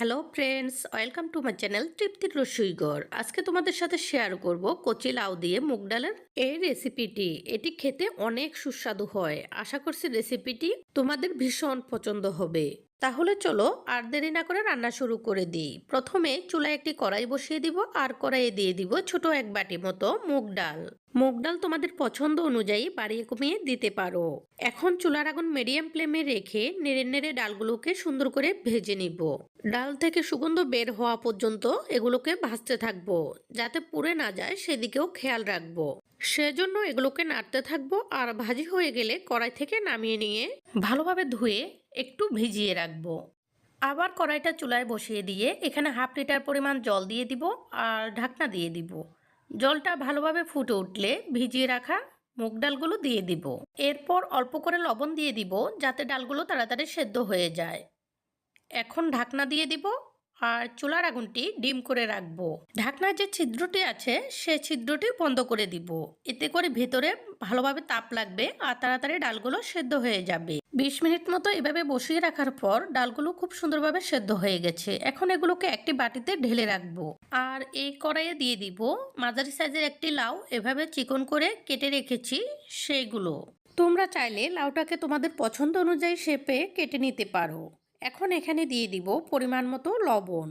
Hello friends welcome to my channel তৃপ্তির রসুইগড় আজকে তোমাদের সাথে শেয়ার করব কচি লাউ দিয়ে মুগ ডালের এই রেসিপিটি এটি খেতে অনেক সুস্বাদু হয়। আশা করছি রেসিপিটি তোমাদের ভীষণ পছন্দ হবে। তাহলে চলো আর দেরি না করে রান্না শুরু করে দিই। প্রথমে চুলায় একটি কড়াই বসিয়ে দিব আর কড়াইয়ে দিয়ে দিব ছোট এক বাটি মতো মুগ ডাল। মুগ ডাল তোমাদের পছন্দ অনুযায়ী বাড়িয়ে কমিয়ে দিতে পারো। এখন চুলার আগুন মিডিয়াম ফ্লেমে রেখে নেড়ে নেড়ে ডালগুলোকে সুন্দর করে ভেজে নিব। ডাল থেকে সুগন্ধ বের হওয়া পর্যন্ত এগুলোকে ভাজতে থাকব, যাতে পুড়ে না যায় সেদিকেও খেয়াল রাখব। সেজন্য এগুলোকে নাড়তে থাকব আর ভাজি হয়ে গেলে কড়াই থেকে নামিয়ে নিয়ে ভালোভাবে ধুয়ে একটু ভিজিয়ে রাখব। আবার কড়াইটা চুলায় বসিয়ে দিয়ে এখানে হাফ লিটার পরিমাণ জল দিয়ে দিব আর ঢাকনা দিয়ে দিব। জলটা ভালোভাবে ফুটে উঠলে ভিজিয়ে রাখা মুগ ডালগুলো দিয়ে দিব। এরপর অল্প করে লবণ দিয়ে দিব যাতে ডালগুলো তাড়াতাড়ি সেদ্ধ হয়ে যায়। এখন ঢাকনা দিয়ে দিব আর চুলার আগুনটি ডিম করে রাখব। ঢাকনার যে ছিদ্রটি আছে, সে ছিদ্রটি বন্ধ করে দিব। এতে করে ভেতরে ভালোভাবে তাপ লাগবে আর তাড়াতাড়ি ডালগুলো সেদ্ধ হয়ে যাবে। বিশ মিনিট মতো এভাবে বসিয়ে রাখার পর ডালগুলো খুব সুন্দরভাবে সেদ্ধ হয়ে গেছে। এখন এগুলোকে একটি বাটিতে ঢেলে রাখব। আর এই কড়াইয়ে দিয়ে দিব মাঝারি সাইজের একটি লাউ। এভাবে চিকন করে কেটে রেখেছি সেইগুলো। তোমরা চাইলে লাউটাকে তোমাদের পছন্দ অনুযায়ী শেপে কেটে নিতে পারো। এখন এখানে দিয়ে দিব পরিমাণ মতো লবণ।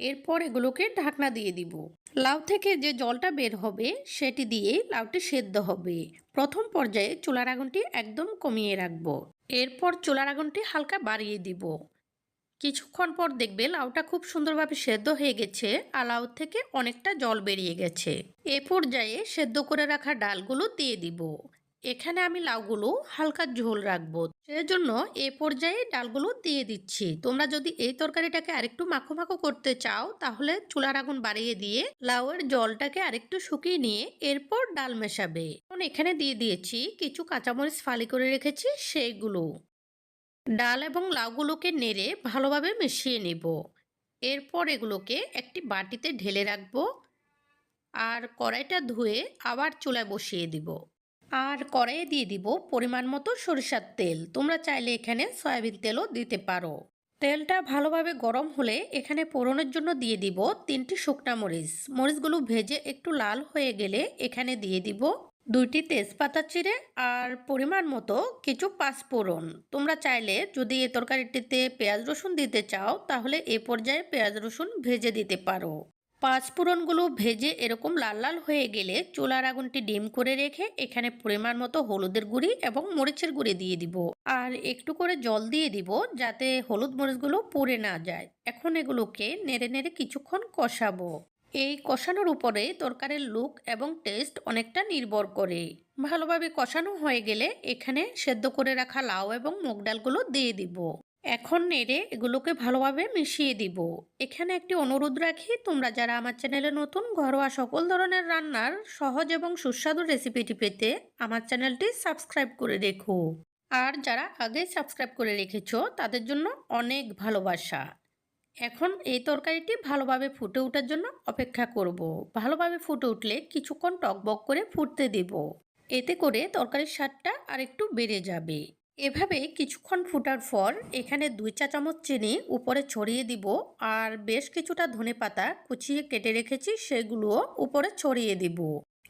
এরপর এগুলোকে ঢাকনা দিয়ে দিব। লাউ থেকে যে জলটা বের হবে, সেটি দিয়ে লাউটি সেদ্ধ হবে। প্রথম পর্যায়ে চুলার আগুনটি একদম কমিয়ে রাখব। এরপর চুলার আগুনটি হালকা বাড়িয়ে দিব। কিছুক্ষণ পর দেখবে লাউটা খুব সুন্দরভাবে সেদ্ধ হয়ে গেছে আর লাউ থেকে অনেকটা জল বেরিয়ে গেছে। এ পর্যায়ে সেদ্ধ করে রাখা ডালগুলো দিয়ে দিব। এখানে আমি লাউগুলো হালকা ঝোল রাখব। সেজন্য এ পর্যায়ে ডালগুলো দিয়ে দিচ্ছি। তোমরা যদি এই তরকারিটাকে আরেকটু মাখো মাখো করতে চাও, তাহলে চুলার আগুন বাড়িয়ে দিয়ে লাউয়ের জলটাকে আরেকটু শুকিয়ে নিয়ে এরপর ডাল মেশাবে। এখন এখানে দিয়ে দিয়েছি কিছু কাঁচামরিচ ফালি করে রেখেছি, সেইগুলো। ডাল এবং লাউগুলোকে নেড়ে ভালোভাবে মিশিয়ে নেব। এরপর এগুলোকে একটি বাটিতে ঢেলে রাখব। আর কড়াইটা ধুয়ে আবার চুলায় বসিয়ে দিব। আর কড়াইয়ে দিয়ে দিব পরিমাণ মতো সরিষার তেল। তোমরা চাইলে এখানে সয়াবিন তেলও দিতে পারো। তেলটা ভালোভাবে গরম হলে এখানে পোড়নের জন্য দিয়ে দিব তিনটি শুকনা মরিচ। মরিচগুলো ভেজে একটু লাল হয়ে গেলে এখানে দিয়ে দিব দুইটি তেজপাতা চিড়ে আর পরিমাণ মতো কিছু পাঁচফোড়ন। তোমরা চাইলে যদি এ তরকারিটিতে পেঁয়াজ রসুন দিতে চাও, তাহলে এ পর্যায়ে পেঁয়াজ রসুন ভেজে দিতে পারো। পাঁচফোড়নগুলো ভেজে এরকম লাল লাল হয়ে গেলে চুলার আগুনটি ডিম করে রেখে এখানে পরিমাণ মতো হলুদের গুঁড়ি এবং মরিচের গুঁড়ি দিয়ে দিব। আর একটু করে জল দিয়ে দিব যাতে হলুদ মরিচগুলো পুড়ে না যায়। এখন এগুলোকে নেড়ে নেড়ে কিছুক্ষণ কষাবো। এই কষানোর উপরে তরকারির লুক এবং টেস্ট অনেকটা নির্ভর করে। ভালোভাবে কষানো হয়ে গেলে এখানে সেদ্ধ করে রাখা লাউ এবং মুগ ডালগুলো দিয়ে দিব। এখন নেড়ে এগুলোকে ভালোভাবে মিশিয়ে দিব। এখানে একটি অনুরোধ রাখি, তোমরা যারা আমার চ্যানেলে নতুন, ঘরোয়া সকল ধরনের রান্নার সহজ এবং সুস্বাদু রেসিপিটি পেতে আমার চ্যানেলটি সাবস্ক্রাইব করে রেখো। আর যারা আগে সাবস্ক্রাইব করে রেখেছো, তাদের জন্য অনেক ভালোবাসা। এখন এই তরকারিটি ভালোভাবে ফুটে ওঠার জন্য অপেক্ষা করব। ভালোভাবে ফুটে উঠলে কিছুক্ষণ টকবক করে ফুটতে দেব। এতে করে তরকারির স্বাদটা আরেকটু বেড়ে যাবে। এভাবে কিছুক্ষণ ফুটার পর এখানে দুই চা চামচ চিনি উপরে ছড়িয়ে দিব আর বেশ কিছুটা ধনে পাতা কুচিয়ে কেটে রেখেছি, সেগুলোও উপরে ছড়িয়ে দিব।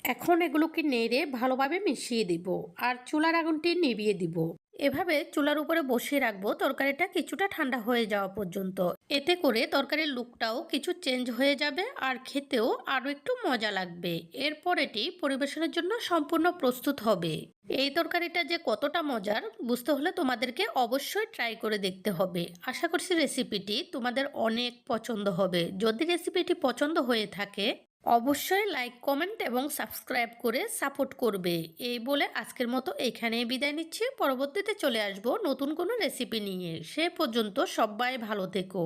এখন এগুলোকে নেড়ে ভালোভাবে মিশিয়ে দিব আর চুলার আগুনটি নিভিয়ে দিব। এভাবে চুলার উপরে বসিয়ে রাখব তরকারিটা কিছুটা ঠান্ডা হয়ে যাওয়া পর্যন্ত। এতে করে তরকারির লুকটাও কিছু চেঞ্জ হয়ে যাবে আর খেতেও আরও একটু মজা লাগবে। এরপর এটি পরিবেশনের জন্য সম্পূর্ণ প্রস্তুত হবে। এই তরকারিটা যে কতটা মজার, বুঝতে হলে তোমাদেরকে অবশ্যই ট্রাই করে দেখতে হবে। আশা করছি রেসিপিটি তোমাদের অনেক পছন্দ হবে। যদি রেসিপিটি পছন্দ হয়ে থাকে অবশ্যই লাইক কমেন্ট এবং সাবস্ক্রাইব করে সাপোর্ট করবে। এই বলে আজকের মতো এখানেই বিদায় নিচ্ছি। পরবর্তীতে চলে আসব নতুন কোনো রেসিপি নিয়ে। সে পর্যন্ত সবাই ভালো থেকো।